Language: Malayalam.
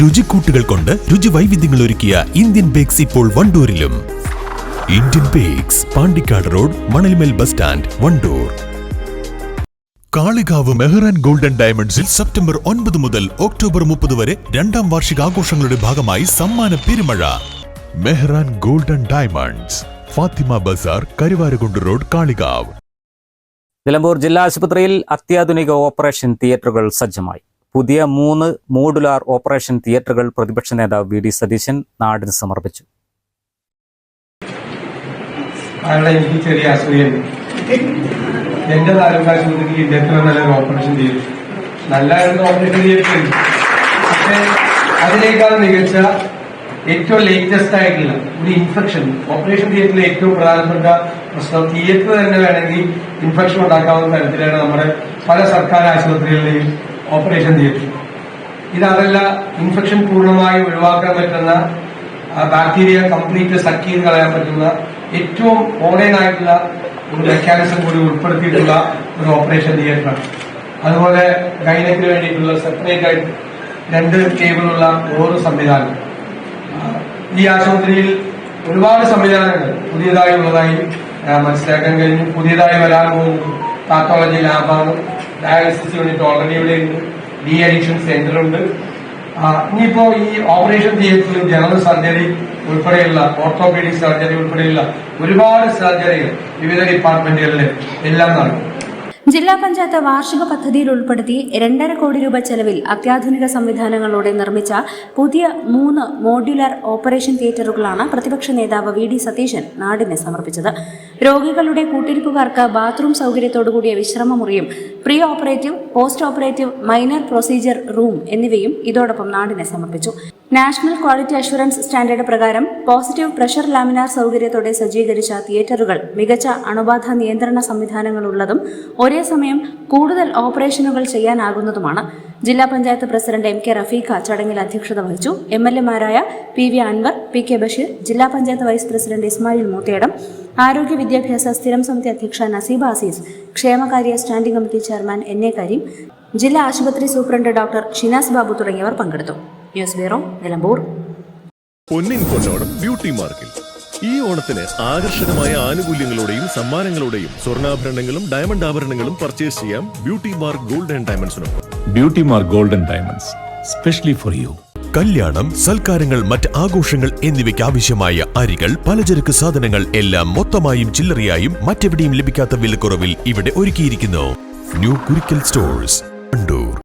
രുചിക്കൂട്ടുകൾ കൊണ്ട് രുചി വൈവിധ്യങ്ങൾ ഒരുക്കിയ ഇന്ത്യൻ ബേക്സ് ഇപ്പോൾ വണ്ടൂരിലും. Indian Bakes Pandikkad road Manalmel bus stand Wandoor. Kalikavu Mehran Golden ഡയമണ്ട്സിൽ സെപ്റ്റംബർ ഒൻപത് മുതൽ ഒക്ടോബർ മുപ്പത് വരെ രണ്ടാം വാർഷിക ആഘോഷങ്ങളുടെ ഭാഗമായി സമ്മാന പെരുമഴ. Mehran Golden Diamonds Fathima Bazar Karuvarakundu road Kalikavu. Nilambur ജില്ലാ ആശുപത്രിയിൽ അത്യാധുനിക ഓപ്പറേഷൻ തിയേറ്ററുകൾ സജ്ജമായി. പുതിയ മൂന്ന് മോഡുലാർ ഓപ്പറേഷൻ തിയേറ്ററുകൾ പ്രതിപക്ഷ നേതാവ് വി ഡി സതീശൻ നാടിന് സമർപ്പിച്ചു. ഓപ്പറേഷൻ ചെയ്തു. ഓപ്പറേഷൻ അതിനേക്കാൾ മികച്ച ഏറ്റവും ലേറ്റസ്റ്റ് ആയിട്ടുള്ള ഒരു ഇൻഫെക്ഷൻ ഓപ്പറേഷൻ തിയേറ്ററിലെ ഏറ്റവും പ്രധാനപ്പെട്ട പ്രശ്നം തിയേറ്റർ തന്നെ വേണമെങ്കിൽ ഇൻഫെക്ഷൻ ഉണ്ടാക്കാവുന്ന തരത്തിലാണ് നമ്മുടെ പല സർക്കാർ ആശുപത്രികളിലെയും ഓപ്പറേഷൻ തിയേറ്റർ. ഇതതല്ല ഇൻഫെക്ഷൻ പൂർണമായും ഒഴിവാക്കാൻ പറ്റുന്ന ബാക്ടീരിയ കംപ്ലീറ്റ് സക്ക് ചെയ്ത് കളയാൻ പറ്റുന്ന ഏറ്റവും മോഡേൺ ആയിട്ടുള്ള ഒരു മെക്കാനിസം കൂടി ഉൾപ്പെടുത്തിയിട്ടുള്ള ഒരു ഓപ്പറേഷൻ തിയേറ്ററാണ്. അതുപോലെ ഗൈനക്കിന് വേണ്ടിയിട്ടുള്ള സെപ്പറേറ്റ് ആയിട്ട് രണ്ട് ടേബിളുള്ള ഓരോ സംവിധാനം. ഈ ആശുപത്രിയിൽ ഒരുപാട് സംവിധാനങ്ങൾ പുതിയതായി ഉള്ളതായി മനസ്സിലാക്കാൻ കഴിഞ്ഞു. പുതിയതായി വരാൻ പോകുന്നത് പാത്തോളജി ലാബാണ് ഡയാലിസിസ് യൂണിറ്റ് ഓൾറെഡി ഇവിടെ ഉണ്ട്. ഡി അഡിക്ഷൻ സെന്റർ ഉണ്ട് ഇനിയിപ്പോ ഈ ഓപ്പറേഷൻ തിയേറ്ററിൽ ജനറൽ സർജറി ഉൾപ്പെടെയുള്ള ഓർത്തോപീഡിക് സർജറി ഉൾപ്പെടെയുള്ള ഒരുപാട് സർജറികൾ വിവിധ ഡിപ്പാർട്ട്മെന്റുകളിൽ എല്ലാം നടക്കും. ജില്ലാ പഞ്ചായത്ത് വാർഷിക പദ്ധതിയിൽ ഉൾപ്പെടുത്തി രണ്ടര കോടി രൂപ ചെലവിൽ അത്യാധുനിക സംവിധാനങ്ങളോടെ നിർമ്മിച്ച പുതിയ മൂന്ന് മോഡ്യുലർ ഓപ്പറേഷൻ തിയേറ്ററുകളാണ് പ്രതിപക്ഷ നേതാവ് വി ഡി സതീശൻ നാടിന് സമർപ്പിച്ചത്. രോഗികളുടെ കൂട്ടിരിപ്പുകാർക്ക് ബാത്റൂം സൗകര്യത്തോടുകൂടിയ വിശ്രമമുറിയും pre operative post operative minor procedure room എന്നിവയും ഇതോടൊപ്പം നാടിനെ സമർപ്പിച്ചു. നാഷണൽ ക്വാളിറ്റി അഷുറൻസ് സ്റ്റാൻഡേർഡ് പ്രകാരം പോസിറ്റീവ് പ്രഷർ ലാമിനാർ സൗകര്യത്തോടെ സജ്ജീകരിച്ച തിയേറ്ററുകൾ മികച്ച അണുബാധ നിയന്ത്രണ സംവിധാനങ്ങളുള്ളതും ഒരേ സമയം കൂടുതൽ ഓപ്പറേഷനുകൾ ചെയ്യാനാകുന്നതുമാണ്. ജില്ലാ panchayat president M K Rafeeqa ചടങ്ങിൽ അധ്യക്ഷത വഹിച്ചു. M L എമാരായ P V Anvar P K Basheer ജില്ലാ പഞ്ചായത്ത് വൈസ് പ്രസിഡന്റ് ഇസ്മായിൽ മൂത്തേടം ആരോഗ്യ വിദ്യാഭ്യാസ സ്ഥിരം സമിതി അധ്യക്ഷ നസീബ അസീസ് ക്ഷേമകാര്യ standing committee chairman N A Kareem ജില്ലാ ആശുപത്രി സൂപ്രണ്ട് ഡോക്ടർ ഷിനാസ് ബാബു തുടങ്ങിയവർ പങ്കെടുത്തു. News bureau Nilambur. ബ്യൂട്ടി മാർക്കിൽ. ഈ ഓണത്തിന് ആകർഷകമായ ആനുകൂല്യങ്ങളോടെയും സമ്മാനങ്ങളോടെയും സ്വർണാഭരണങ്ങളും ഡയമണ്ട് ആഭരണങ്ങളും പർച്ചേസ് ചെയ്യാം ബ്യൂട്ടി മാർക്ക് ഗോൾഡ് ആൻഡ് ഡയമണ്ട്സിനൊപ്പം Beauty gold and diamonds specially for you കല്യാണം സൽക്കാരങ്ങൾ മറ്റ് ആഘോഷങ്ങൾ എന്നിവയ്ക്ക് ആവശ്യമായ അരികൾ പലചരക്ക് സാധനങ്ങൾ എല്ലാം മൊത്തമായും ചില്ലറയായും മറ്റെവിടെയും ലഭിക്കാത്ത വിലക്കുറവിൽ ഇവിടെ ഒരുക്കിയിരിക്കുന്നു. New Kurikkal stores Kandoor